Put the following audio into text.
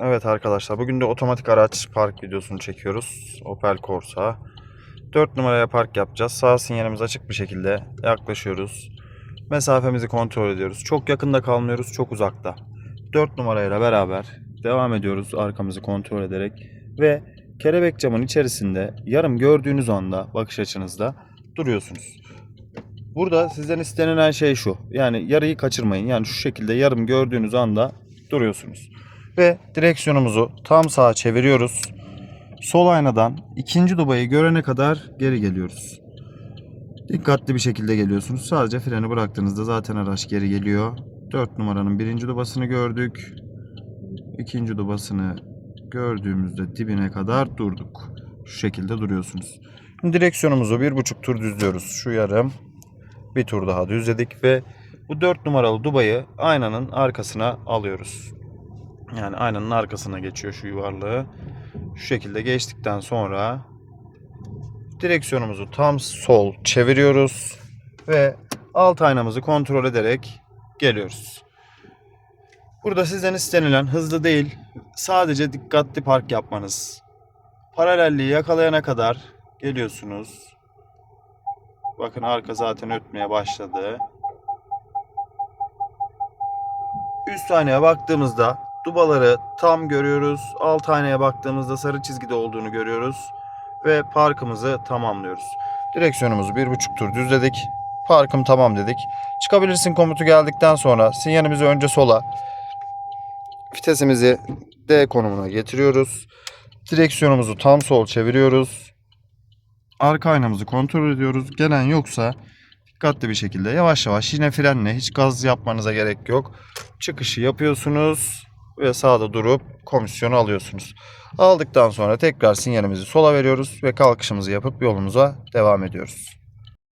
Evet arkadaşlar bugün de otomatik araç park videosunu çekiyoruz. Opel Corsa. 4 numaraya park yapacağız. Sağ sinyalimiz açık bir şekilde yaklaşıyoruz. Mesafemizi kontrol ediyoruz. Çok yakında kalmıyoruz, çok uzakta. 4 numarayla beraber devam ediyoruz arkamızı kontrol ederek ve kelebek camın içerisinde yarım gördüğünüz anda bakış açınızda duruyorsunuz. Burada sizden istenilen şey şu. Yani yarıyı kaçırmayın. Yani şu şekilde yarım gördüğünüz anda duruyorsunuz. Ve direksiyonumuzu tam sağa çeviriyoruz. Sol aynadan ikinci dubayı görene kadar geri geliyoruz. Dikkatli bir şekilde geliyorsunuz. Sadece freni bıraktığınızda zaten araç geri geliyor. 4 numaranın birinci dubasını gördük. İkinci dubasını gördüğümüzde dibine kadar durduk. Şu şekilde duruyorsunuz. Şimdi direksiyonumuzu bir buçuk tur düzlüyoruz. Şu yarım bir tur daha düzledik ve bu 4 numaralı dubayı aynanın arkasına alıyoruz. Yani aynanın arkasına geçiyor şu yuvarlığı. Şu şekilde geçtikten sonra direksiyonumuzu tam sol çeviriyoruz ve alt aynamızı kontrol ederek geliyoruz. Burada sizden istenilen hızlı değil, sadece dikkatli park yapmanız. Paralelliği yakalayana kadar geliyorsunuz. Bakın arka zaten ötmeye başladı. Üst aynaya baktığımızda dubaları tam görüyoruz. Alt aynaya baktığımızda sarı çizgide olduğunu görüyoruz. Ve parkımızı tamamlıyoruz. Direksiyonumuzu bir buçuk tur düzledik. Parkım tamam dedik. Çıkabilirsin komutu geldikten sonra sinyalimizi önce sola, vitesimizi D konumuna getiriyoruz. Direksiyonumuzu tam sol çeviriyoruz. Arka aynamızı kontrol ediyoruz. Gelen yoksa dikkatli bir şekilde yavaş yavaş yine frenle hiç gaz yapmanıza gerek yok. Çıkışı yapıyorsunuz ve sağda durup komisyonu alıyorsunuz. Aldıktan sonra tekrar sinyalimizi sola veriyoruz ve kalkışımızı yapıp yolumuza devam ediyoruz.